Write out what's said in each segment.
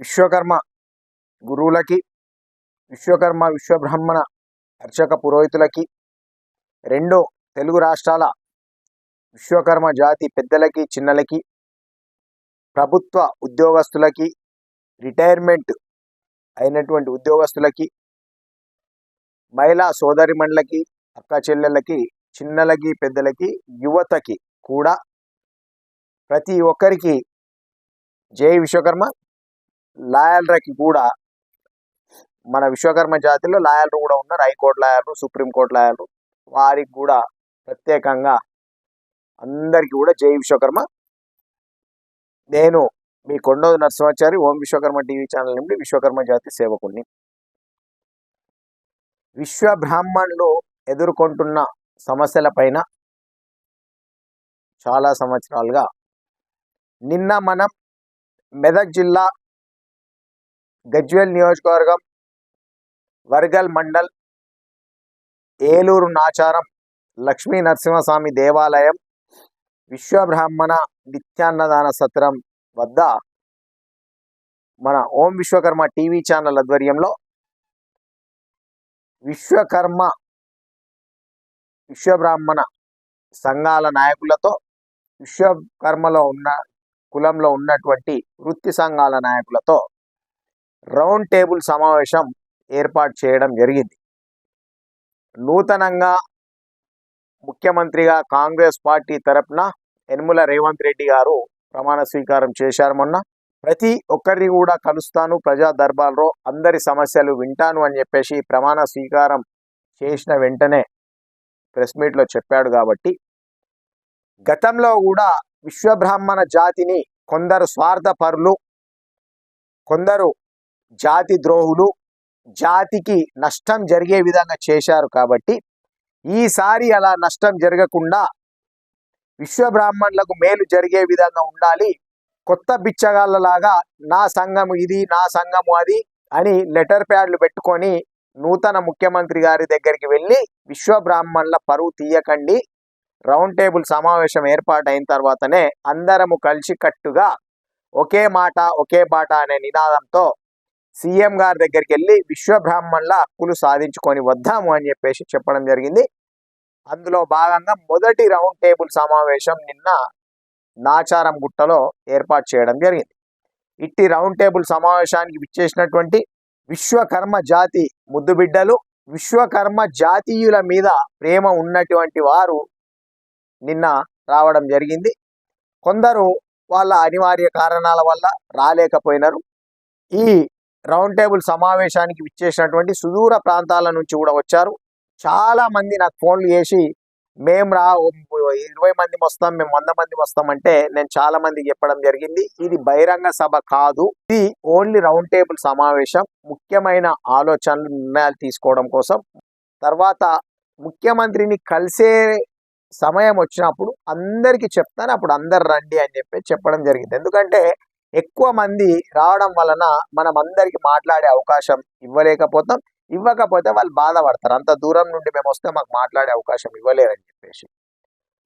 విశ్వకర్మ గురువులకి విశ్వకర్మ విశ్వబ్రహ్మణ అర్చక పురోహితులకి రెండు తెలుగు రాష్ట్రాల విశ్వకర్మ జాతి పెద్దలకి చిన్నలకి ప్రభుత్వ ఉద్యోగస్తులకి రిటైర్మెంట్ అయినటువంటి ఉద్యోగస్తులకి మహిళా సోదరిమణులకి అక్క చెల్లెళ్ళకి చిన్నలకి పెద్దలకి యువతకి కూడా ప్రతి ఒక్కరికి జై విశ్వకర్మ లాయర్లకి కూడా మన విశ్వకర్మ జాతిలో లాయర్లు కూడా ఉన్నారు. హైకోర్టు లాయర్లు సుప్రీంకోర్టు లాయర్లు. వారికి కూడా ప్రత్యేకంగా అందరికీ కూడా జై విశ్వకర్మ. నేను మీ కొండోది నరసింహాచారి ఓం విశ్వకర్మ టీవీ ఛానల్ నుండి విశ్వకర్మ జాతి సేవకుణ్ణి. విశ్వ బ్రాహ్మణులు ఎదుర్కొంటున్న సమస్యల పైన చాలా సంవత్సరాలుగా నిన్న మనం మెదక్ జిల్లా గజ్వేల్ నియోజకవర్గం వర్గల్ మండల్ ఏలూరు నాచారం లక్ష్మీ నరసింహస్వామి దేవాలయం విశ్వబ్రాహ్మణ నిత్యాన్నదాన సత్రం వద్ద మన ఓం విశ్వకర్మ టీవీ ఛానల్ ఆధ్వర్యంలో విశ్వకర్మ విశ్వబ్రాహ్మణ సంఘాల నాయకులతో విశ్వకర్మలో ఉన్న కులంలో ఉన్నటువంటి వృత్తి సంఘాల నాయకులతో రౌండ్ టేబుల్ సమావేశం ఏర్పాటు చేయడం జరిగింది. నూతనంగా ముఖ్యమంత్రిగా కాంగ్రెస్ పార్టీ తరపున యనుమల రేవంత్ రెడ్డి గారు ప్రమాణ స్వీకారం చేశారు మొన్న. ప్రతి ఒక్కరిని కూడా కలుస్తాను ప్రజా దర్బార్లో అందరి సమస్యలు వింటాను అని చెప్పేసి ప్రమాణ స్వీకారం చేసిన వెంటనే ప్రెస్ మీట్లో చెప్పాడు కాబట్టి గతంలో కూడా విశ్వబ్రాహ్మణ జాతిని కొందరు స్వార్థపరులు కొందరు జాతి ద్రోహులు జాతికి నష్టం జరిగే విధంగా చేశారు కాబట్టి ఈసారి అలా నష్టం జరగకుండా విశ్వబ్రాహ్మణులకు మేలు జరిగే విధంగా ఉండాలి. కొత్త బిచ్చగాళ్ళలాగా నా సంఘం ఇది నా సంఘము అది అని లెటర్ ప్యాడ్లు పెట్టుకొని నూతన ముఖ్యమంత్రి గారి దగ్గరికి వెళ్ళి విశ్వబ్రాహ్మణుల పరువు తీయకండి. రౌండ్ టేబుల్ సమావేశం ఏర్పాటైన తర్వాతనే అందరము కలిసి కట్టుగా ఒకే మాట ఒకే బాట అనే నినాదంతో సీఎం గారి దగ్గరికి వెళ్ళి విశ్వబ్రాహ్మణుల హక్కులు సాధించుకొని వద్దాము అని చెప్పేసి చెప్పడం జరిగింది. అందులో భాగంగా మొదటి రౌండ్ టేబుల్ సమావేశం నిన్న నాచారం గుట్టలో ఏర్పాటు చేయడం జరిగింది. ఇట్టి రౌండ్ టేబుల్ సమావేశానికి విచ్చేసినటువంటి విశ్వకర్మ జాతి ముద్దుబిడ్డలు విశ్వకర్మ జాతీయుల మీద ప్రేమ ఉన్నటువంటి వారు నిన్న రావడం జరిగింది. కొందరు వాళ్ళ అనివార్య కారణాల వల్ల రాలేకపోయినారు. ఈ రౌండ్ టేబుల్ సమావేశానికి విచ్చేసినటువంటి సుదూర ప్రాంతాల నుంచి కూడా వచ్చారు. చాలా మంది నాకు ఫోన్లు చేసి మేము రా ఇరవై మంది వస్తాం మేము వంద మంది వస్తాం అంటే నేను చాలా మందికి చెప్పడం జరిగింది. ఇది బహిరంగ సభ కాదు. ఇది ఓన్లీ రౌండ్ టేబుల్ సమావేశం. ముఖ్యమైన ఆలోచనలు నిర్ణయాలు తీసుకోవడం కోసం. తర్వాత ముఖ్యమంత్రిని కలిసే సమయం వచ్చినప్పుడు అందరికీ చెప్తాను అప్పుడు అందరు రండి అని చెప్పి చెప్పడం జరిగింది. ఎందుకంటే ఎక్కువ మంది రావడం వలన మనం అందరికి మాట్లాడే అవకాశం ఇవ్వలేకపోతాం. ఇవ్వకపోతే వాళ్ళు బాధపడతారు. అంత దూరం నుండి మేము వస్తే మాకు మాట్లాడే అవకాశం ఇవ్వలేరని చెప్పేసి.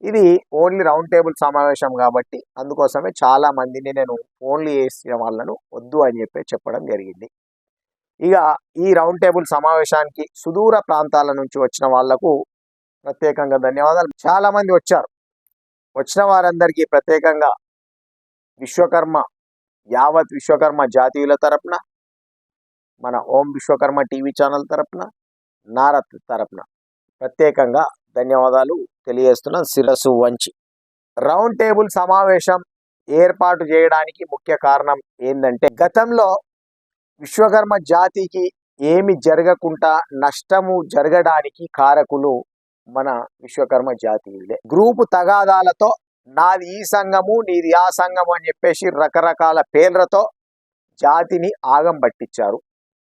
ఇది ఓన్లీ రౌండ్ టేబుల్ సమావేశం కాబట్టి అందుకోసమే చాలా మందిని నేను ఓన్లీ చేసిన వాళ్ళను వద్దు అని చెప్పి చెప్పడం జరిగింది. ఇక ఈ రౌండ్ టేబుల్ సమావేశానికి సుదూర ప్రాంతాల నుంచి వచ్చిన వాళ్ళకు ప్రత్యేకంగా ధన్యవాదాలు. చాలా మంది వచ్చారు. వచ్చిన వారందరికీ ప్రత్యేకంగా విశ్వకర్మ యావత్ విశ్వకర్మ జాతీయుల తరపున మన ఓం విశ్వకర్మ టీవీ ఛానల్ తరపున నారత్ తరపున. ప్రత్యేకంగా ధన్యవాదాలు తెలియజేస్తున్నాం శిరస్సు వంచి. రౌండ్ టేబుల్ సమావేశం ఏర్పాటు చేయడానికి ముఖ్య కారణం ఏంటంటే గతంలో విశ్వకర్మ జాతికి ఏమి జరగకుండా నష్టము జరగడానికి కారకులు మన విశ్వకర్మ జాతీయులే. గ్రూపు తగాదాలతో నాది ఈ సంఘము నీది ఆ సంఘము అని చెప్పేసి రకరకాల పేర్లతో జాతిని ఆగం పట్టించారు.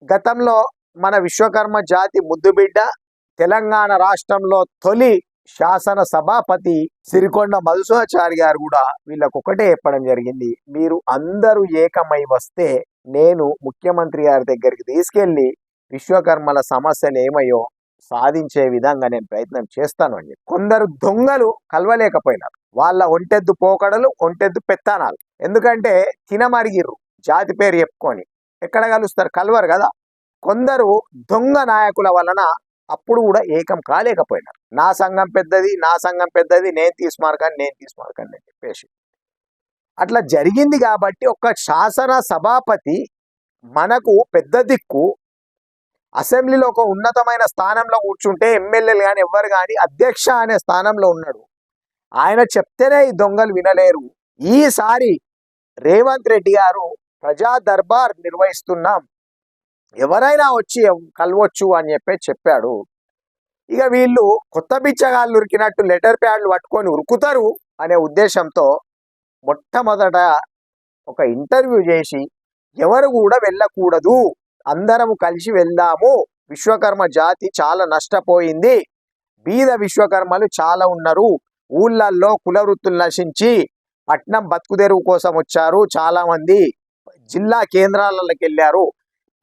గతంలో మన విశ్వకర్మ జాతి ముద్దుబిడ్డ తెలంగాణ రాష్ట్రంలో తొలి శాసన సభాపతి సిరికొండ మధుసాచారి గారు కూడా వీళ్ళకు ఒకటే చెప్పడం జరిగింది. మీరు అందరూ ఏకమై వస్తే నేను ముఖ్యమంత్రి గారి దగ్గరికి తీసుకెళ్ళి విశ్వకర్మల సమస్యలు ఏమయ్యో సాధించే విధంగా నేను ప్రయత్నం చేస్తాను అని కొందరు దొంగలు కలవలేకపోయినారు. వాళ్ళ ఒంటెద్దు పోకడలు ఒంటెద్దు పెత్తానాలు. ఎందుకంటే తినమరిగిర్రు. జాతి పేరు చెప్పుకొని. ఎక్కడ కలుస్తారు? కలవరు కదా. కొందరు దొంగ నాయకుల వలన అప్పుడు కూడా ఏకం కాలేకపోయినారు. నా సంఘం పెద్దది నా సంఘం పెద్దది నేను తీసుమారకాన్ని నేను తీసుమారకాన్ని అని చెప్పేసి. అట్లా జరిగింది కాబట్టి ఒక శాసన సభాపతి మనకు పెద్ద దిక్కు. అసెంబ్లీలో ఒక ఉన్నతమైన స్థానంలో కూర్చుంటే ఎమ్మెల్యేలు కానీ ఎవరు కానీ అధ్యక్ష అనే స్థానంలో ఉన్నాడు. ఆయన చెప్తేనే ఈ దొంగలు వినలేరు. ఈసారి రేవంత్ రెడ్డి గారు ప్రజా దర్బార్ నిర్వహిస్తున్నాం. ఎవరైనా వచ్చి కలవచ్చు అని చెప్పి చెప్పాడు. ఇక వీళ్ళు కొత్త బిచ్చగాళ్ళు ఉరికినట్టు లెటర్ ప్యాడ్లు పట్టుకొని ఉరుకుతారు అనే ఉద్దేశంతో మొట్టమొదట ఒక ఇంటర్వ్యూ చేసి ఎవరు కూడా వెళ్ళకూడదు. అందరము కలిసి వెళ్దాము. విశ్వకర్మ జాతి చాలా నష్టపోయింది. బీద విశ్వకర్మలు చాలా ఉన్నారు. ఊళ్ళల్లో కుల వృత్తులు నశించి పట్నం బతుకుదెరువు కోసం వచ్చారు చాలామంది. జిల్లా కేంద్రాలలోకి వెళ్ళారు.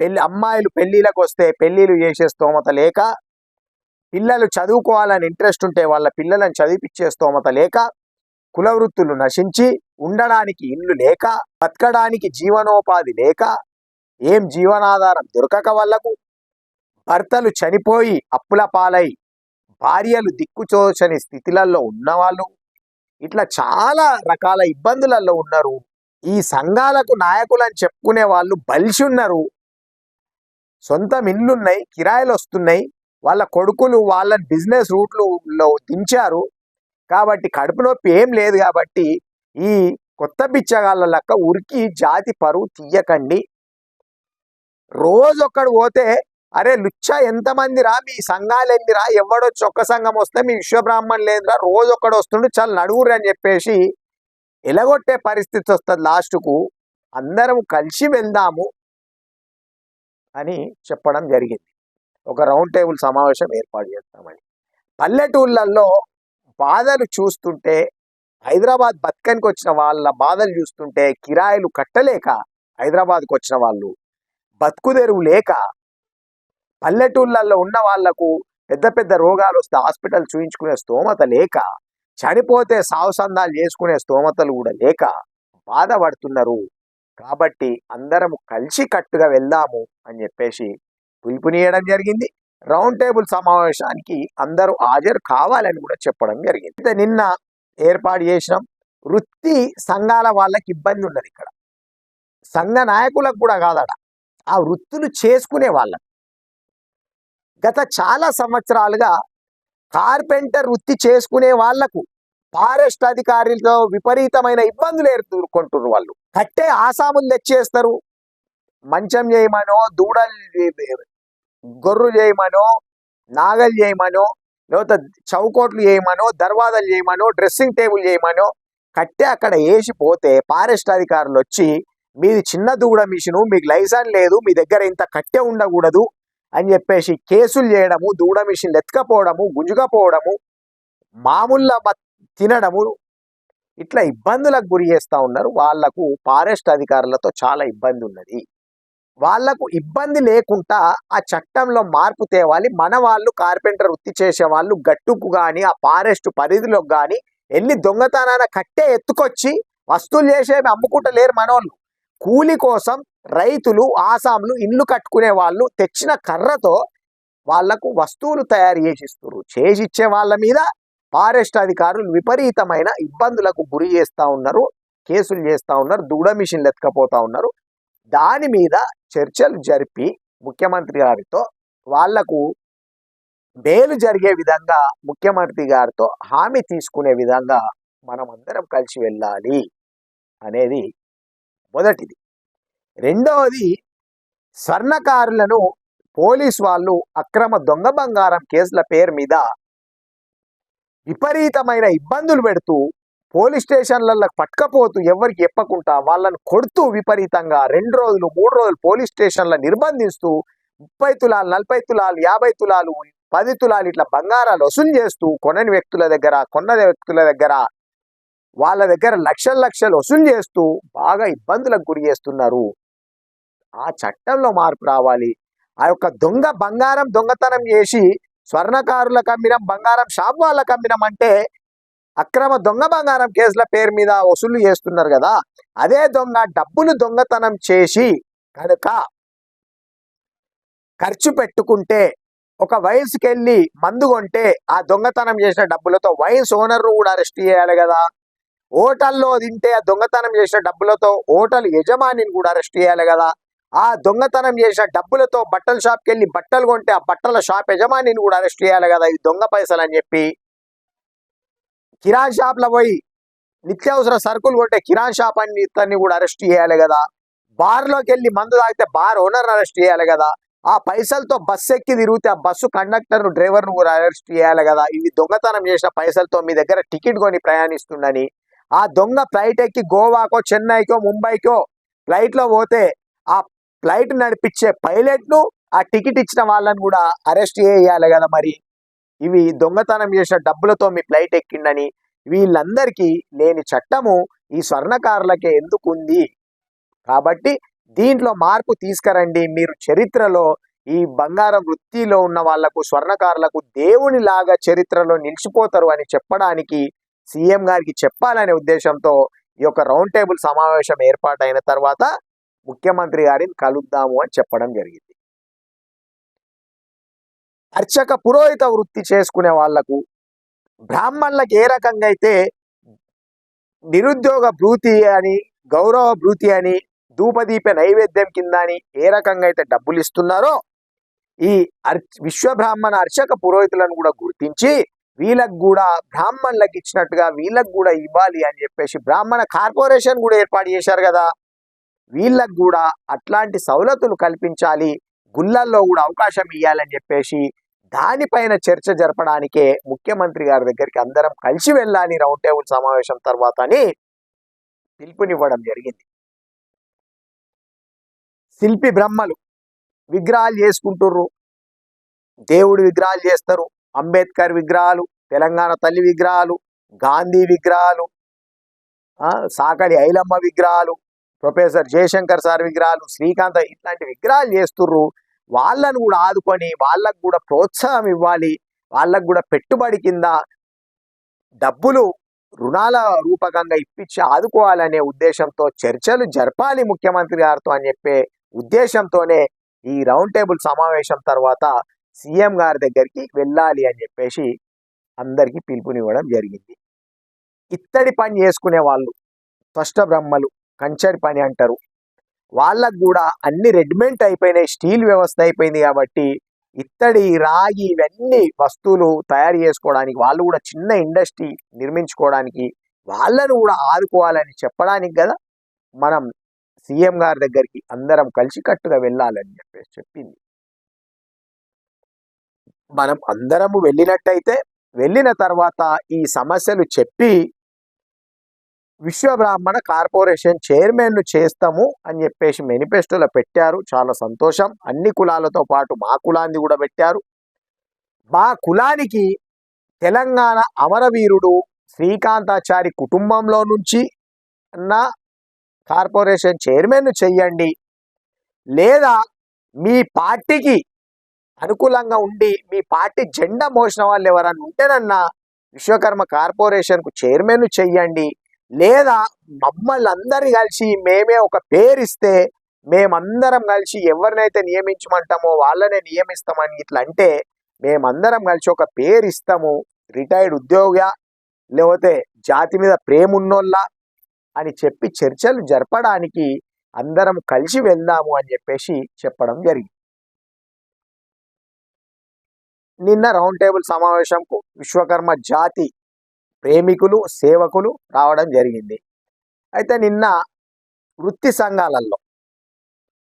పెళ్ళి అమ్మాయిలు పెళ్ళిలకు వస్తే పెళ్ళిలు చేసే స్తోమత లేక పిల్లలు చదువుకోవాలని ఇంట్రెస్ట్ ఉంటే వాళ్ళ పిల్లలను చదివిపించే స్తోమత లేక కుల వృత్తులు నశించి ఉండడానికి ఇల్లు లేక బతకడానికి జీవనోపాధి లేక ఏం జీవనాధారం దొరకక వాళ్ళకు భర్తలు చనిపోయి అప్పుల పాలై భార్యలు దిక్కుచోచని స్థితిలలో ఉన్నవాళ్ళు ఇట్లా చాలా రకాల ఇబ్బందులలో ఉన్నారు. ఈ సంఘాలకు నాయకులని చెప్పుకునే వాళ్ళు బలిసి ఉన్నారు. సొంతం ఇల్లున్నాయి కిరాయిలు వస్తున్నాయి వాళ్ళ కొడుకులు వాళ్ళ బిజినెస్ రూట్లో దించారు. కాబట్టి కడుపు నొప్పి ఏం లేదు కాబట్టి ఈ కొత్త బిచ్చగాళ్ళ లెక్క ఉరికి జాతి పరువు తీయకండి. రోజు ఒక్కడు పోతే అరే లుచ్చ ఎంతమందిరా? మీ సంఘాలు ఎన్నిరా ఎవడొచ్చి ఒక్క సంఘం వస్తే మీ విశ్వబ్రాహ్మణ్ లేదురా? రోజు ఒక్కడు వస్తుండు చాలా నడుగురు అని చెప్పేసి ఎలగొట్టే పరిస్థితి వస్తుంది లాస్ట్కు. అందరం కలిసి వెళ్దాము అని చెప్పడం జరిగింది. ఒక రౌండ్ టేబుల్ సమావేశం ఏర్పాటు చేస్తామని. పల్లెటూళ్ళల్లో బాధలు చూస్తుంటే హైదరాబాద్ బతకనికి వచ్చిన వాళ్ళ బాధలు చూస్తుంటే కిరాయిలు కట్టలేక హైదరాబాద్కి వచ్చిన వాళ్ళు బతుకుదెరువు లేక పల్లెటూళ్ళల్లో ఉన్న వాళ్ళకు పెద్ద పెద్ద రోగాలు వస్తే హాస్పిటల్ చూయించుకునే స్తోమత లేక చనిపోతే సావసందాలు చేసుకునే స్తోమతలు కూడా లేక బాధపడుతున్నారు. కాబట్టి అందరము కలిసి కట్టుగా వెళ్దాము అని చెప్పేసి పిలుపునియడం జరిగింది. రౌండ్ టేబుల్ సమావేశానికి అందరూ హాజరు కావాలని కూడా చెప్పడం జరిగింది. అయితే నిన్న ఏర్పాటు చేసినాం. వృత్తి సంఘాల వాళ్ళకి ఇబ్బంది ఉన్నది ఇక్కడ. సంఘ నాయకులకు కూడా కాదట. ఆ వృత్తులు చేసుకునే వాళ్ళ. గత చాలా సంవత్సరాలుగా కార్పెంటర్ వృత్తి చేసుకునే వాళ్ళకు ఫారెస్ట్ అధికారులతో విపరీతమైన ఇబ్బందులు ఎదుర్కొంటున్నారు వాళ్ళు. కట్టే ఆసాములు తెచ్చేస్తారు. మంచం చేయమనో దూడలు గొర్రు చేయమనో నాగలు చేయమనో లేకపోతే చౌకోట్లు చేయమనో దర్వాజాలు చేయమనో డ్రెస్సింగ్ టేబుల్ చేయమనో కట్టే అక్కడ వేసి పోతే ఫారెస్ట్ అధికారులు వచ్చి మీది చిన్న దూడ మిషను మీకు లైసెన్స్ లేదు మీ దగ్గర ఇంత కట్టె ఉండకూడదు అని చెప్పేసి కేసులు చేయడము దూడ మిషన్లు ఎత్తుకపోవడము గుంజుకపోవడము మామూలుగా తినడము ఇట్లా ఇబ్బందులకు గురి చేస్తూ ఉన్నారు. వాళ్ళకు ఫారెస్ట్ అధికారులతో చాలా ఇబ్బంది ఉన్నది. వాళ్ళకు ఇబ్బంది లేకుండా ఆ చట్టంలో మార్పు తేవాలి. మన వాళ్ళు కార్పెంటర్ వృత్తి చేసే వాళ్ళు గట్టుకు కానీ ఆ ఫారెస్ట్ పరిధిలోకి కానీ వెళ్ళి దొంగతనాన కట్టే ఎత్తుకొచ్చి వస్తువులు చేసేవి అమ్ముకుంటలేరు మనోళ్ళు. కూలి కోసం రైతులు ఆసాంలు ఇల్లు కట్టుకునే వాళ్ళు తెచ్చిన కర్రతో వాళ్ళకు వస్తువులు తయారు చేసిస్తున్నారు చేసిచ్చే వాళ్ళ మీద ఫారెస్ట్ అధికారులు విపరీతమైన ఇబ్బందులకు గురి చేస్తూ ఉన్నారు కేసులు చేస్తూ ఉన్నారు దూడ మిషన్లు ఎత్తుకపోతా ఉన్నారు. దాని మీద చర్చలు జరిపి ముఖ్యమంత్రి గారితో వాళ్ళకు మేలు జరిగే విధంగా ముఖ్యమంత్రి గారితో హామీ తీసుకునే విధంగా మనమందరం కలిసి వెళ్ళాలి అనేది మొదటిది. రెండవది స్వర్ణకారులను పోలీస్ వాళ్ళు అక్రమ దొంగ బంగారం కేసుల పేరు మీద విపరీతమైన ఇబ్బందులు పెడుతూ పోలీస్ స్టేషన్లలో పట్టుకపోతూ ఎవరికి చెప్పకుండా వాళ్ళను కొడుతూ విపరీతంగా రెండు రోజులు మూడు రోజులు పోలీస్ స్టేషన్ల నిర్బంధిస్తూ ముప్పై తులాలు నలభై తులాలు యాభై తులాలు పది తులాలు ఇట్లా బంగారాలు వసూలు చేస్తూ కొనని వ్యక్తుల దగ్గర కొన్న వ్యక్తుల దగ్గర వాళ్ళ దగ్గర లక్షల లక్షలు వసూలు చేస్తూ బాగా ఇబ్బందులకు గురి చేస్తున్నారు. ఆ చట్టంలో మార్పు రావాలి. ఆ యొక్క దొంగ బంగారం దొంగతనం చేసి స్వర్ణకారులకు అమ్మినం బంగారం షాప్ వాళ్ళకు అమ్మినం అంటే అక్రమ దొంగ బంగారం కేసుల పేరు మీద వసూలు చేస్తున్నారు కదా. అదే దొంగ డబ్బులు దొంగతనం చేసి కనుక ఖర్చు పెట్టుకుంటే ఒక వయసుకెళ్ళి మందు కొంటే ఆ దొంగతనం చేసిన డబ్బులతో వయసు ఓనర్ను కూడా అరెస్ట్ చేయాలి కదా. హోటల్లో తింటే ఆ దొంగతనం చేసిన డబ్బులతో హోటల్ యజమానిని కూడా అరెస్ట్ చేయాలి కదా. ఆ దొంగతనం చేసిన డబ్బులతో బట్టల షాప్కి వెళ్ళి బట్టలు కొంటే ఆ బట్టల షాప్ యజమానిని కూడా అరెస్ట్ చేయాలి కదా ఇది దొంగ పైసలు అని చెప్పి. కిరాణ్ షాప్లో పోయి నిత్యావసర సరుకులు కొంటే కిరాణ్ షాప్ అని ఇతన్ని కూడా అరెస్ట్ చేయాలి కదా. బార్లోకి వెళ్ళి మందు తాగితే బార్ ఓనర్ అరెస్ట్ చేయాలి కదా. ఆ పైసలతో బస్సు ఎక్కి తిరిగితే ఆ బస్సు కండక్టర్ డ్రైవర్ను కూడా అరెస్ట్ చేయాలి కదా. ఇవి దొంగతనం చేసిన పైసలతో మీ దగ్గర టికెట్ కొని ప్రయాణిస్తుండని ఆ దొంగ ఫ్లైట్ ఎక్కి గోవాకో చెన్నైకో ముంబైకో ఫ్లైట్లో పోతే ఆ ఫ్లైట్ నడిపించే పైలట్ను ఆ టికెట్ ఇచ్చిన వాళ్ళని కూడా అరెస్ట్ చేయాలి కదా మరి. ఇవి దొంగతనం చేసిన డబ్బులతో మీ ఫ్లైట్ ఎక్కిండని వీళ్ళందరికీ లేని చట్టము ఈ స్వర్ణకారులకే ఎందుకు ఉంది కాబట్టి దీంట్లో మార్పు తీసుకురండి. మీరు చరిత్రలో ఈ బంగారం వృత్తిలో ఉన్న వాళ్ళకు స్వర్ణకారులకు దేవుని లాగా చరిత్రలో నిలిచిపోతారు అని చెప్పడానికి సీఎం గారికి చెప్పాలనే ఉద్దేశంతో ఈ యొక్క రౌండ్ టేబుల్ సమావేశం ఏర్పాటైన తర్వాత ముఖ్యమంత్రి గారిని కలుద్దాము అని చెప్పడం జరిగింది. అర్చక పురోహిత వృత్తి చేసుకునే వాళ్ళకు బ్రాహ్మణులకు ఏ రకంగా అయితే నిరుద్యోగ భృతి అని గౌరవ భృతి అని ధూపదీప నైవేద్యం కింద అని ఏ రకంగా అయితే డబ్బులు ఇస్తున్నారో ఈ అర్ విశ్వ బ్రాహ్మణ అర్చక పురోహితులను కూడా గుర్తించి వీళ్ళకు కూడా బ్రాహ్మణులకు ఇచ్చినట్టుగా వీళ్ళకు కూడా ఇవ్వాలి అని చెప్పేసి బ్రాహ్మణ కార్పొరేషన్ కూడా ఏర్పాటు చేశారు కదా. వీళ్ళకు కూడా అట్లాంటి సవలతులు కల్పించాలి గుళ్ళల్లో కూడా అవకాశం ఇవ్వాలని చెప్పేసి దానిపైన చర్చ జరపడానికే ముఖ్యమంత్రి గారి దగ్గరికి అందరం కలిసి వెళ్ళాలి రౌండ్ టేబుల్ సమావేశం తర్వాత అని పిలుపునివ్వడం జరిగింది. శిల్పి బ్రహ్మలు విగ్రహాలు చేసుకుంటుర్రు. దేవుడి విగ్రహాలు చేస్తారు. అంబేద్కర్ విగ్రహాలు తెలంగాణ తల్లి విగ్రహాలు గాంధీ విగ్రహాలు సాకడి సాకలి ఐలమ్మ విగ్రహాలు ప్రొఫెసర్ జయశంకర్ సార్ విగ్రహాలు శ్రీకాంత్ ఇట్లాంటి విగ్రహాలు చేస్తుర్రు. వాళ్ళను కూడా ఆదుకొని వాళ్ళకు కూడా ప్రోత్సాహం ఇవ్వాలి. వాళ్ళకు కూడా పెట్టుబడి కింద డబ్బులు రుణాల రూపకంగా ఇప్పించి ఆదుకోవాలనే ఉద్దేశంతో చర్చలు జరపాలి ముఖ్యమంత్రి గారితో అని చెప్పే ఉద్దేశంతోనే ఈ రౌండ్ టేబుల్ సమావేశం తర్వాత సీఎం గారి దగ్గరికి వెళ్ళాలి అని చెప్పేసి అందరికీ పిలుపునివ్వడం జరిగింది. ఇత్తడి పని చేసుకునే వాళ్ళు స్పష్ట బ్రహ్మలు కంచర్ పని అంటారు. వాళ్ళకు కూడా అన్ని రెడ్మెంట్ అయిపోయినాయి స్టీల్ వ్యవస్థ అయిపోయింది కాబట్టి ఇత్తడి రాగి ఇవన్నీ వస్తువులు తయారు చేసుకోవడానికి వాళ్ళు కూడా చిన్న ఇండస్ట్రీ నిర్మించుకోవడానికి వాళ్ళను కూడా ఆదుకోవాలని చెప్పడానికి కదా మనం సీఎం గారి దగ్గరికి అందరం కలిసికట్టుగా వెళ్ళాలని చెప్పేసి చెప్పింది. మనం అందరము వెళ్ళినట్టయితే వెళ్ళిన తర్వాత ఈ సమస్యలు చెప్పి విశ్వబ్రాహ్మణ కార్పొరేషన్ చైర్మన్ను చేస్తాము అని చెప్పేసి మేనిఫెస్టోలో పెట్టారు. చాలా సంతోషం. అన్ని కులాలతో పాటు మా కులాన్ని కూడా పెట్టారు. మా కులానికి తెలంగాణ అమరవీరుడు శ్రీకాంతాచారి కుటుంబంలో నుంచి నా కార్పొరేషన్ చైర్మన్ను చెయ్యండి. లేదా మీ పార్టీకి అనుకూలంగా ఉండి మీ పార్టీ జెండా మోసిన వాళ్ళు ఎవరన్నా ఉంటేనన్నా విశ్వకర్మ కార్పొరేషన్కు చైర్మన్ చెయ్యండి. లేదా మమ్మల్ని అందరి కలిసి మేమే ఒక పేరిస్తే మేమందరం కలిసి ఎవరినైతే నియమించమంటామో వాళ్ళనే నియమిస్తామని ఇట్లా అంటే మేమందరం కలిసి ఒక పేరు ఇస్తాము రిటైర్డ్ ఉద్యోగ లేకపోతే జాతి మీద ప్రేమ ఉన్నోళ్ళ అని చెప్పి చర్చలు జరపడానికి అందరం కలిసి వెళ్దాము అని చెప్పేసి చెప్పడం జరిగింది. నిన్న రౌండ్ టేబుల్ సమావేశంకు విశ్వకర్మ జాతి ప్రేమికులు సేవకులు రావడం జరిగింది. అయితే నిన్న వృత్తి సంఘాలలో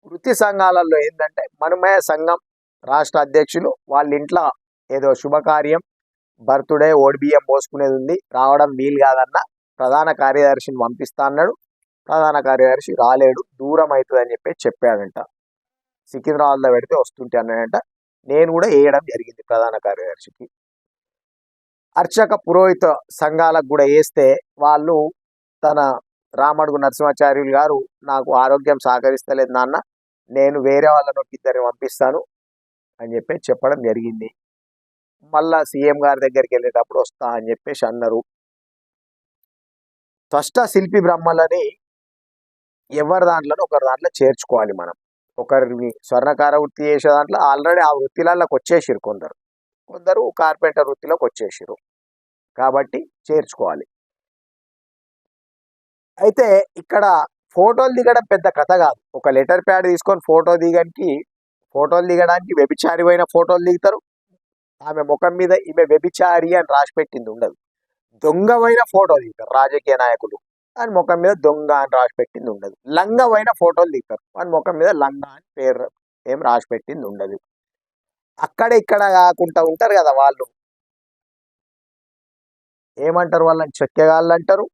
వృత్తి సంఘాలలో ఏంటంటే మనుమయ సంఘం రాష్ట్ర అధ్యక్షులు వాళ్ళ ఇంట్లో ఏదో శుభకార్యం బర్త్డే ఓడిబియ్యం పోసుకునేది ఉంది రావడం వీలు కాదన్న ప్రధాన కార్యదర్శిని పంపిస్తా అన్నాడు. ప్రధాన కార్యదర్శి రాలేడు దూరం అవుతుంది అని చెప్పి చెప్పాడంట. సికింద్రాబాద్లో పెడితే వస్తుంటే అన్నాడంట. నేను కూడా వేయడం జరిగింది ప్రధాన కార్యదర్శికి. అర్చక పురోహిత సంఘాలకు కూడా వేస్తే వాళ్ళు తన రామడుగు నరసింహాచార్యులు గారు నాకు ఆరోగ్యం సహకరిస్తలేదు నాన్న నేను వేరే వాళ్ళను ఇద్దరిని పంపిస్తాను అని చెప్పి చెప్పడం జరిగింది. మళ్ళా సీఎం గారి దగ్గరికి వెళ్ళేటప్పుడు వస్తా అని చెప్పేసి అన్నారు. త్వష్ట శిల్పి బ్రహ్మలని ఎవరి దాంట్లో ఒకరి దాంట్లో చేర్చుకోవాలి మనం. ఒకరిని స్వర్ణకార వృత్తి చేసే దాంట్లో ఆల్రెడీ ఆ వృత్తిలలోకి వచ్చేసిరు కొందరు. కొందరు కార్పెంటర్ వృత్తిలోకి వచ్చేసారు కాబట్టి చేర్చుకోవాలి. అయితే ఇక్కడ ఫోటోలు దిగడం పెద్ద కథ కాదు. ఒక లెటర్ ప్యాడ్ తీసుకొని ఫోటో దిగడానికి ఫోటోలు దిగడానికి వ్యభిచారి అయిన ఫోటోలు దిగుతారు. ఆమె ముఖం మీద ఈమె వ్యభిచారి అని రాసి పెట్టింది ఉండదు. దొంగమైన ఫోటో దిగుతారు రాజకీయ నాయకులు. అని ముఖం మీద దొంగ అని రాసి పెట్టింది ఉండదు. లంగమైన ఫోటోలు దిగుతారు. అని ముఖం మీద లంగ అని పేరు ఏం రాసి పెట్టింది ఉండదు. అక్కడ ఇక్కడ కాకుండా ఉంటారు కదా వాళ్ళు. ఏమంటారు వాళ్ళని? చెక్కేగాళ్ళు అంటారు.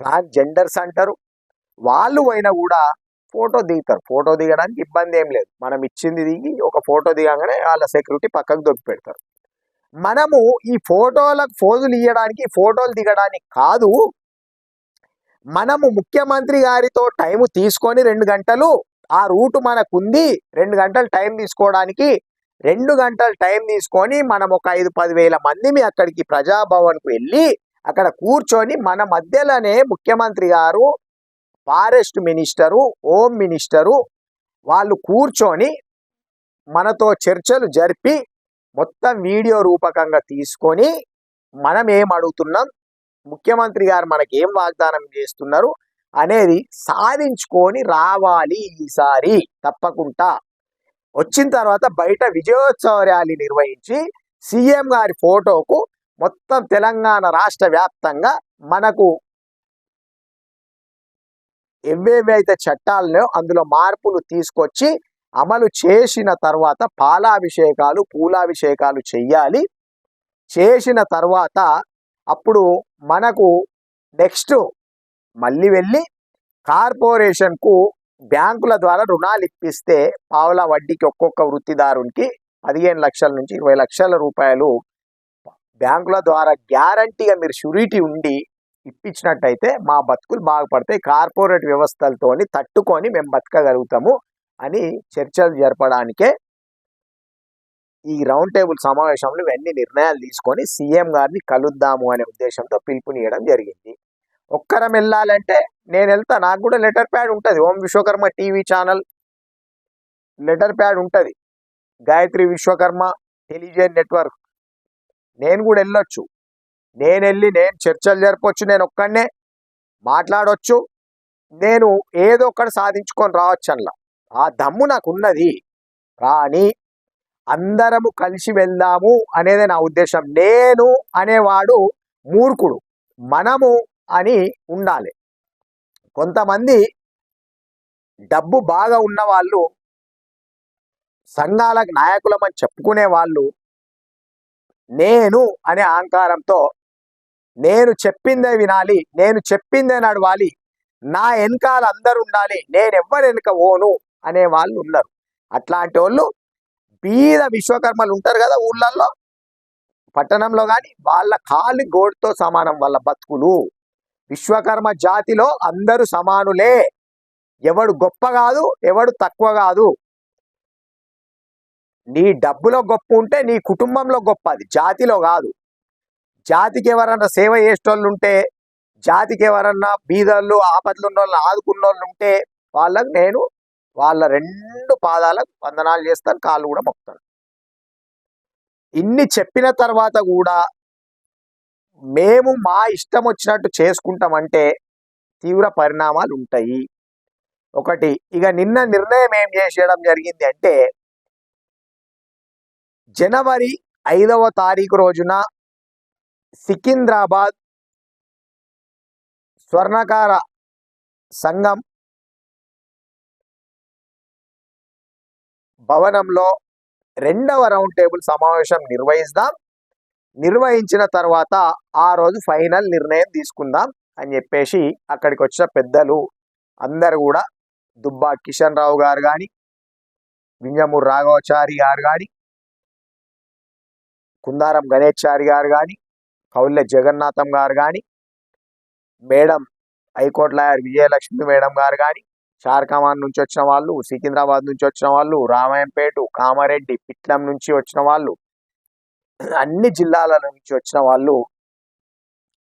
ట్రాన్స్జెండర్స్ అంటారు. వాళ్ళు పోయినా కూడా ఫోటో దిగుతారు. ఫోటో దిగడానికి ఇబ్బంది ఏం లేదు. మనం ఇచ్చింది దిగి ఒక ఫోటో దిగంగానే వాళ్ళ సెక్యూరిటీ పక్కకు దొరికి పెడతారు. మనము ఈ ఫోటోలకు ఫోజులు ఇవ్వడానికి ఫోటోలు దిగడానికి కాదు. మనము ముఖ్యమంత్రి గారితో టైం తీసుకొని రెండు గంటలు ఆ రూటు మనకుంది. రెండు గంటలు టైం తీసుకోవడానికి రెండు గంటలు టైం తీసుకొని మనం ఒక ఐదు పదివేల మంది మీ అక్కడికి ప్రజాభవన్కు వెళ్ళి అక్కడ కూర్చొని మన మధ్యలోనే ముఖ్యమంత్రి గారు ఫారెస్ట్ మినిస్టరు హోమ్ మినిస్టరు వాళ్ళు కూర్చొని మనతో చర్చలు జరిపి మొత్తం వీడియో రూపకంగా తీసుకొని మనం ఏం అడుగుతున్నాం ముఖ్యమంత్రి గారు మనకి ఏం వాగ్దానం చేస్తున్నారు? అనేది సాధించుకొని రావాలి ఈసారి తప్పకుండా. వచ్చిన తర్వాత బయట విజయోత్సవ ర్యాలీ నిర్వహించి సీఎం గారి ఫోటోకు మొత్తం తెలంగాణ రాష్ట్ర వ్యాప్తంగా మనకు ఏవేవైతే చట్టాలనో అందులో మార్పులు తీసుకొచ్చి అమలు చేసిన తర్వాత పాలాభిషేకాలు పూలాభిషేకాలు చెయ్యాలి. చేసిన తర్వాత అప్పుడు మనకు నెక్స్ట్ మళ్ళీ వెళ్ళి కార్పొరేషన్కు బ్యాంకుల ద్వారా రుణాలు ఇప్పిస్తే పావుల వడ్డీకి ఒక్కొక్క వృత్తిదారునికి పదిహేను లక్షల నుంచి ఇరవై లక్షల రూపాయలు బ్యాంకుల ద్వారా గ్యారంటీగా మీరు షూరిటీ ఉండి ఇప్పించినట్టయితే మా బతుకులు బాగుపడతాయి. కార్పొరేట్ వ్యవస్థలతోని తట్టుకొని మేము బతకగలుగుతాము అని చర్చలు జరపడానికే ఈ రౌండ్ టేబుల్ సమావేశంలో ఇవన్నీ నిర్ణయాలు తీసుకొని సీఎం గారిని కలుద్దాము అనే ఉద్దేశంతో పిలుపునియడం జరిగింది. ఒక్కరం వెళ్ళాలంటే నేను వెళ్తా. నాకు కూడా లెటర్ ప్యాడ్ ఉంటుంది. Om Vishwakarma TV channel letter pad ఉంటుంది. Gayatri Vishwakarma television network. నేను కూడా వెళ్ళొచ్చు. నేను వెళ్ళి నేను చర్చలు జరపచ్చు. నేను ఒక్కడనే మాట్లాడవచ్చు నేను ఏదో ఒకటి సాధించుకొని రావచ్చు అందులో ఆ దమ్ము నాకు ఉన్నది. కానీ అందరము కలిసి వెళ్దాము అనేదే నా ఉద్దేశం. నేను అనేవాడు మూర్ఖుడు. మనము అని ఉండాలి. కొంతమంది డబ్బు బాగా ఉన్న వాళ్ళు సంఘాలకు నాయకులమని చెప్పుకునే వాళ్ళు నేను అనే అహంకారంతో నేను చెప్పిందే వినాలి నేను చెప్పిందే నడవాలి నా వెనకాల అందరు ఉండాలి నేను ఎవ్వరు వెనుక ఓను అనే వాళ్ళు ఉన్నారు. అట్లాంటి వాళ్ళు బీద విశ్వకర్మలు ఉంటారు కదా ఊళ్ళల్లో. పట్టణంలో కానీ వాళ్ళ కాలి గోడుతో సమానం వాళ్ళ బతుకులు. విశ్వకర్మ జాతిలో అందరూ సమానులే. ఎవడు గొప్ప కాదు ఎవడు తక్కువ కాదు. నీ డబ్బులో గొప్ప ఉంటే నీ కుటుంబంలో గొప్ప అది జాతిలో కాదు. జాతికి ఎవరన్నా సేవ చేసేటోళ్ళు ఉంటే జాతికి ఎవరన్నా బీదర్లు ఆపదలు ఉన్నోళ్ళు ఆదుకున్నోళ్ళు ఆదుకున్న వాళ్ళు ఉంటే వాళ్ళకు నేను వాళ్ళ రెండు పాదాలకు వందనాలు చేస్తాను కాళ్ళు కూడా మొక్కుతాను. ఇన్ని చెప్పిన తర్వాత కూడా మేము మా ఇష్టం వచ్చినట్టు చేసుకుంటామంటే తీవ్ర పరిణామాలు ఉంటాయి ఒకటి ఇక నిన్న నిర్ణయం ఏం చేసేయడం జరిగింది అంటే జనవరి ఐదవ తారీఖు రోజున సికింద్రాబాద్ స్వర్ణకార సంఘం భవనంలో రెండవ రౌండ్ టేబుల్ సమావేశం నిర్వహిస్తాం. నిర్వహించిన తర్వాత ఆ రోజు ఫైనల్ నిర్ణయం తీసుకుందాం అని చెప్పేసి అక్కడికి వచ్చిన పెద్దలు అందరు కూడా దుబ్బా కిషన్ రావు గారు కానీ వింజమూరు రాఘవాచారి గారు కానీ కుందారం గణేశారి గారు కానీ కౌల్య జగన్నాథం గారు కానీ madam high court lawyer Vijayalakshmi madam గారు కానీ షార్కమాన్ నుంచి వచ్చిన వాళ్ళు సికింద్రాబాద్ నుంచి వచ్చిన వాళ్ళు రామాయంపేట కామారెడ్డి పిట్లం నుంచి వచ్చిన వాళ్ళు అన్ని జిల్లాల నుంచి వచ్చిన వాళ్ళు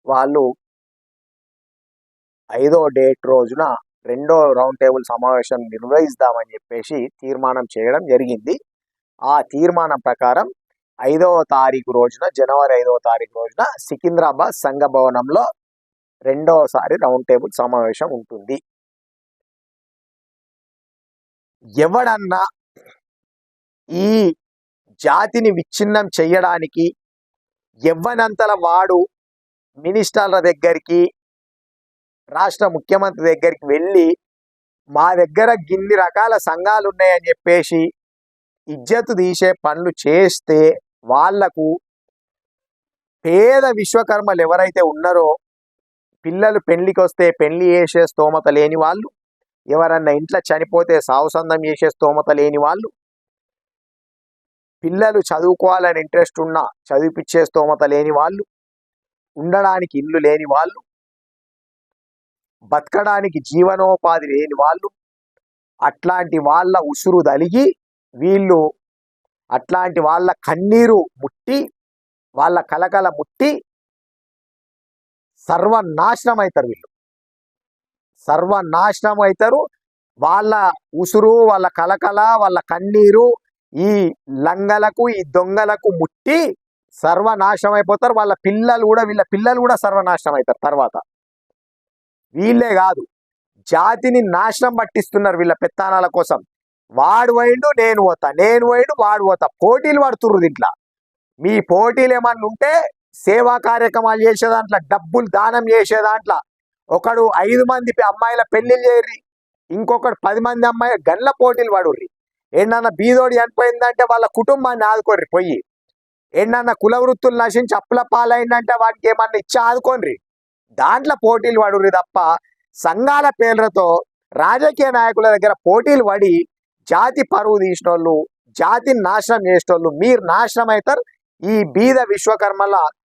వాళ్ళు ఐదో డేట్ రోజున రెండో రౌండ్ టేబుల్ సమావేశం నిర్వహిస్తామని చెప్పేసి తీర్మానం చేయడం జరిగింది. ఆ తీర్మానం ప్రకారం ఐదవ తారీఖు రోజున జనవరి ఐదవ తారీఖు రోజున సికింద్రాబాద్ సంఘ భవనంలో రెండవసారి రౌండ్ టేబుల్ సమావేశం ఉంటుంది. ఎవడన్నా ఈ జాతిని విచ్ఛిన్నం చేయడానికి ఎవ్వనంతల వాడు మినిస్టర్ల దగ్గరికి రాష్ట్ర ముఖ్యమంత్రి దగ్గరికి వెళ్ళి మా దగ్గర గిన్ని రకాల సంఘాలు ఉన్నాయని చెప్పేసి ఇజ్జత్తు తీసే పనులు చేస్తే వాళ్ళకు పేద విశ్వకర్మలు ఎవరైతే ఉన్నారో పిల్లలు పెళ్ళికి వస్తే పెళ్ళి చేసే స్తోమత లేని వాళ్ళు ఎవరన్నా ఇంట్లో చనిపోతే సావుసందం చేసే స్తోమత లేని వాళ్ళు పిల్లలు చదువుకోవాలని ఇంట్రెస్ట్ ఉన్నా చదివిపిచ్చే స్తోమత లేని వాళ్ళు ఉండడానికి ఇల్లు లేని వాళ్ళు బతకడానికి జీవనోపాధి లేని వాళ్ళు అట్లాంటి వాళ్ళ ఉసురు దలిగి వీళ్ళు అట్లాంటి వాళ్ళ కన్నీరు ముట్టి వాళ్ళ కలకల ముట్టి సర్వనాశనం అవుతారు వీళ్ళు. సర్వనాశనం అవుతారు వాళ్ళ ఉసురు వాళ్ళ కలకల వాళ్ళ కన్నీరు ఈ లంగలకు ఈ దొంగలకు ముట్టి సర్వనాశనం అయిపోతారు వాళ్ళ పిల్లలు కూడా వీళ్ళ పిల్లలు కూడా సర్వనాశనం అవుతారు తర్వాత. వీళ్ళే కాదు జాతిని నాశనం పట్టిస్తున్నారు వీళ్ళ పెత్తానాల కోసం. వాడు పోయిండు నేను పోతా నేను పోయిండు వాడు పోతా. పోటీలు పడుతుర్రు దీంట్లో. మీ పోటీలు ఏమన్నా ఉంటే సేవా కార్యక్రమాలు చేసే దాంట్లో డబ్బులు దానం చేసే దాంట్లో. ఒకడు ఐదు మంది అమ్మాయిల పెళ్ళిళ్ళు చేయర్రి ఇంకొకడు పది మంది అమ్మాయి గన్ల పోటీలు పడుర్రి. ఏంటన్నా బీదోడు చనిపోయిందంటే వాళ్ళ కుటుంబాన్ని ఆదుకోర్రి పోయి. ఏంటన్నా కుల వృత్తులు నశించి అప్పుల పాలైందంటే వాటికి ఏమన్నా ఇచ్చి ఆదుకోండి దాంట్లో పోటీలు పడుర్రి తప్ప సంఘాల పేర్లతో రాజకీయ నాయకుల దగ్గర పోటీలు పడి జాతి పరువు తీసిన వాళ్ళు జాతిని నాశనం చేసేటోళ్ళు మీరు నాశనం అవుతారు ఈ బీద విశ్వకర్మల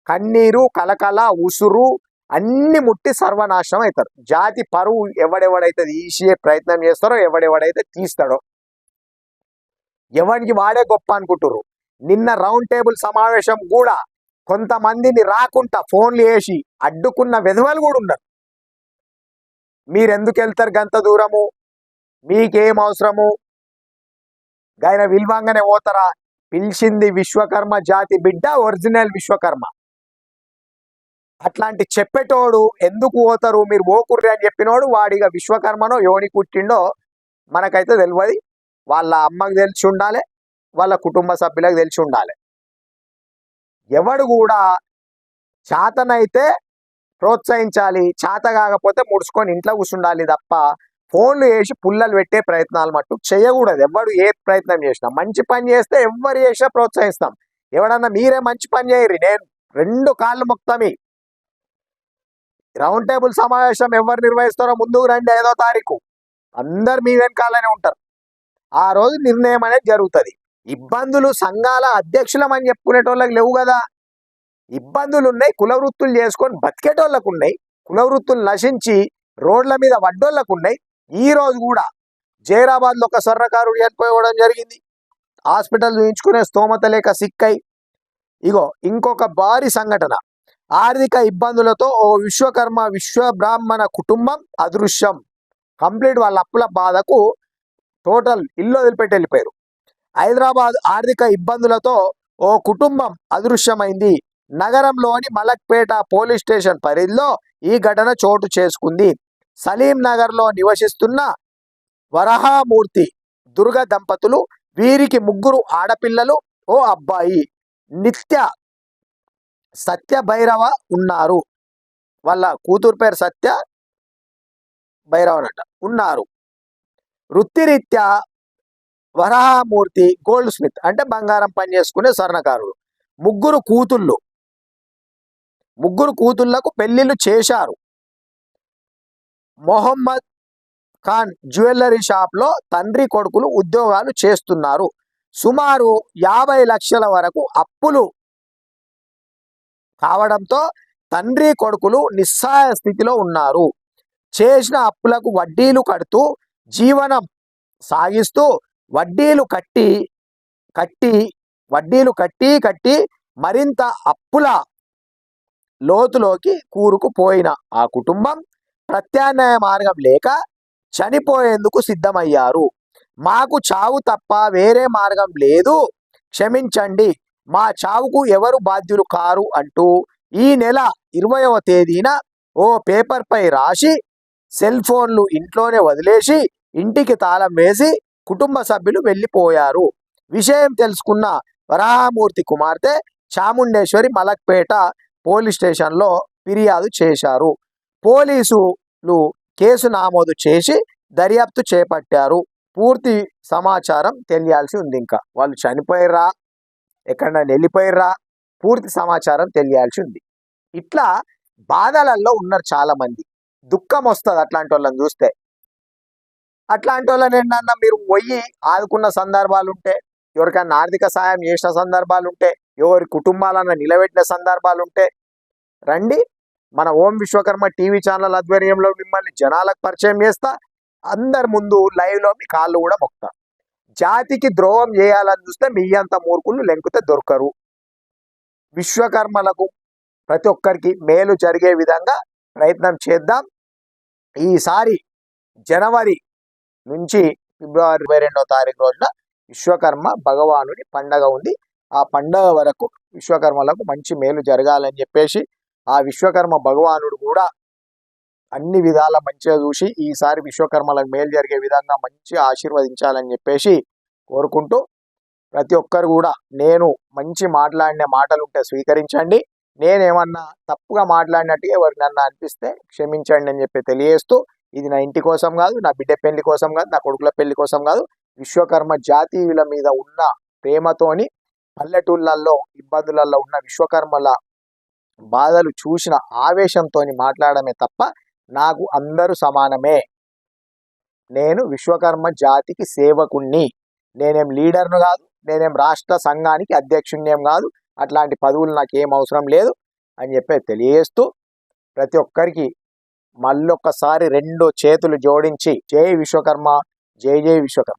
కన్నీరు కలకల ఉసురు అన్ని ముట్టి సర్వనాశనం అవుతారు జాతి పరువు ఎవడెవడైతే తీసే ప్రయత్నం చేస్తారో ఎవడెవడైతే తీస్తాడో. ఎవరికి వాడే గొప్ప అనుకుంటుర్రు? నిన్న రౌండ్ టేబుల్ సమావేశం కూడా కొంతమందిని రాకుండా ఫోన్లు వేసి అడ్డుకున్న విధవలు కూడా ఉన్నారు. మీరెందుకు వెళ్తారు గంత దూరము? మీకేం అవసరము? ఆయన విల్వంగానే పోతారా? పిలిచింది విశ్వకర్మ జాతి బిడ్డ ఒరిజినల్ విశ్వకర్మ. అట్లాంటి చెప్పేటోడు ఎందుకు పోతారు? మీరు పోకుర్రి అని చెప్పినోడు వాడిగా విశ్వకర్మనో యోని కుట్టిండో మనకైతే తెలియదు వాళ్ళ అమ్మకు తెలిసి ఉండాలి వాళ్ళ కుటుంబ సభ్యులకు తెలిసి ఉండాలి. ఎవడు కూడా చేతనైతే ప్రోత్సహించాలి చేత కాకపోతే ముడుచుకొని ఇంట్లో కూర్చుండాలి తప్ప ఫోన్లు వేసి పుల్లలు పెట్టే ప్రయత్నాలు మట్టు చేయకూడదు. ఎవడు ఏ ప్రయత్నం చేసినా మంచి పని చేస్తే ఎవరు చేసినా ప్రోత్సహిస్తాం. ఎవడన్నా మీరే మంచి పని చేయరు. నేను రెండు కాళ్ళు మొక్తామి. రౌండ్ టేబుల్ సమావేశం ఎవరు నిర్వహిస్తారో ముందుకు రండి ఐదో తారీఖు. అందరు మీ వెనకాలనే ఉంటారు. ఆ రోజు నిర్ణయం అనేది జరుగుతుంది. ఇబ్బందులు సంఘాల అధ్యక్షులమని చెప్పుకునేటోళ్ళకి లేవు కదా. ఇబ్బందులు ఉన్నాయి కుల వృత్తులు చేసుకొని బతికేటోళ్ళకు ఉన్నాయి కుల వృత్తులు నశించి రోడ్ల మీద వడ్డోళ్ళకు ఉన్నాయి ఈ రోజు కూడా జైరాబాద్లో ఒక స్వర్ణకారుడు చనిపోవడం జరిగింది. హాస్పిటల్ చూయించుకునే స్తోమత లేక సిక్కై ఇగో ఇంకొక భారీ సంఘటన. ఆర్థిక ఇబ్బందులతో ఓ విశ్వకర్మ విశ్వ బ్రాహ్మణ కుటుంబం అదృశ్యం. కంప్లీట్ వాళ్ళ అప్పుల బాధకు టోటల్ ఇల్లు వదిలిపెట్టి వెళ్ళిపోయారు. హైదరాబాద్ ఆర్థిక ఇబ్బందులతో ఓ కుటుంబం అదృశ్యమైంది. నగరంలోని మలక్పేట పోలీస్ స్టేషన్ పరిధిలో ఈ ఘటన చోటు చేసుకుంది. సలీం నగర్లో నివసిస్తున్న వరహామూర్తి దుర్గ దంపతులు వీరికి ముగ్గురు ఆడపిల్లలు ఓ అబ్బాయి. నిత్య సత్య భైరవ ఉన్నారు. వాళ్ళ కూతురు పేరు సత్య భైరవనట ఉన్నారు. వృత్తిరీత్యా వరాహమూర్తి గోల్డ్ స్మిత్ అంటే బంగారం పని చేసుకునే స్వర్ణకారుడు. ముగ్గురు కూతుళ్ళు. ముగ్గురు కూతుళ్ళకు పెళ్ళిళ్ళు చేశారు. మొహమ్మద్ ఖాన్ జ్యువెలరీ షాప్లో తండ్రి కొడుకులు ఉద్యోగాలు చేస్తున్నారు. సుమారు యాభై లక్షల వరకు అప్పులు కావడంతో తండ్రి కొడుకులు నిస్సహాయ స్థితిలో ఉన్నారు. చేసిన అప్పులకు వడ్డీలు కడుతూ జీవనం సాగిస్తూ వడ్డీలు కట్టి కట్టి వడ్డీలు కట్టి కట్టి మరింత అప్పుల లోతులోకి కూరుకుపోయిన ఆ కుటుంబం ప్రత్యామ్నాయ మార్గం లేక చనిపోయేందుకు సిద్ధమయ్యారు. మాకు చావు తప్ప వేరే మార్గం లేదు. క్షమించండి మా చావుకు ఎవరు బాధ్యులు కారు అంటూ ఈ నెల ఇరవయవ తేదీన ఓ పేపర్పై రాసి సెల్ ఫోన్లు ఇంట్లోనే వదిలేసి ఇంటికి తాళం వేసి కుటుంబ సభ్యులు వెళ్ళిపోయారు. విషయం తెలుసుకున్న వరాహమూర్తి కుమార్తె చాముండేశ్వరి మలక్పేట పోలీస్ స్టేషన్లో ఫిర్యాదు చేశారు. పోలీసులు కేసు నమోదు చేసి దర్యాప్తు చేపట్టారు. పూర్తి సమాచారం తెలియాల్సి ఉంది ఇంకా. వాళ్ళు చనిపోయిర్రా ఎక్కడైనా వెళ్ళిపోయిర్రా పూర్తి సమాచారం తెలియాల్సి ఉంది. ఇట్లా బాధలలో ఉన్నారు చాలా మంది దుఃఖం వస్తుంది అట్లాంటి వాళ్ళని చూస్తే. అట్లాంటి వాళ్ళని ఏంటన్నా మీరు పోయి ఆదుకున్న సందర్భాలు ఉంటే ఎవరికైనా ఆర్థిక సాయం చేసిన సందర్భాలు ఉంటే ఎవరి కుటుంబాలను నిలబెట్టిన సందర్భాలు ఉంటే రండి. మన ఓం విశ్వకర్మ టీవీ ఛానల్ ఆధ్వర్యంలో మిమ్మల్ని జనాలకు పరిచయం చేస్తా. అందరి ముందు లైవ్లో మీ కాళ్ళు కూడా మొక్తా. జాతికి ద్రోహం చేయాలని చూస్తే మీ అంత మూర్ఖులు లెంకితే దొరకరు. విశ్వకర్మలకు ప్రతి ఒక్కరికి మేలు జరిగే విధంగా ప్రయత్నం చేద్దాం. ఈసారి జనవరి నుంచి ఫిబ్రవరి ఇరవై రెండవ తారీఖు రోజున విశ్వకర్మ భగవానుడి పండగ ఉంది. ఆ పండగ వరకు విశ్వకర్మలకు మంచి మేలు జరగాలని చెప్పేసి ఆ విశ్వకర్మ భగవానుడు కూడా అన్ని విధాల మంచిగా చూసి ఈసారి విశ్వకర్మలకు మేలు జరిగే విధంగా మంచి ఆశీర్వదించాలని చెప్పేసి కోరుకుంటూ ప్రతి ఒక్కరు కూడా నేను మంచి మాట్లాడిన మాటలు ఉంటే స్వీకరించండి. నేనేమన్నా తప్పుగా మాట్లాడినట్టుగా ఎవరినన్నా అనిపిస్తే క్షమించండి అని చెప్పి తెలియజేస్తూ ఇది నా ఇంటి కోసం కాదు నా బిడ్డ పెళ్ళి కోసం కాదు నా కొడుకుల పెళ్ళి కోసం కాదు. విశ్వకర్మ జాతీయుల మీద ఉన్న ప్రేమతోని పల్లెటూళ్ళల్లో ఇబ్బందులలో ఉన్న విశ్వకర్మల బాధలు చూసిన ఆవేశంతో మాట్లాడమే తప్ప నాకు అందరూ సమానమే. నేను విశ్వకర్మ జాతికి సేవకుణ్ణి. నేనేం లీడర్ను కాదు నేనేం రాష్ట్ర సంఘానికి అధ్యక్షుణ్ణేం కాదు అట్లాంటి పదవులు నాకు ఏం అవసరం లేదు అని చెప్పి తెలియజేస్తూ ప్రతి ఒక్కరికి మళ్ళొక్కసారి రెండు చేతులు జోడించి జై విశ్వకర్మ జై జై విశ్వకర్మ.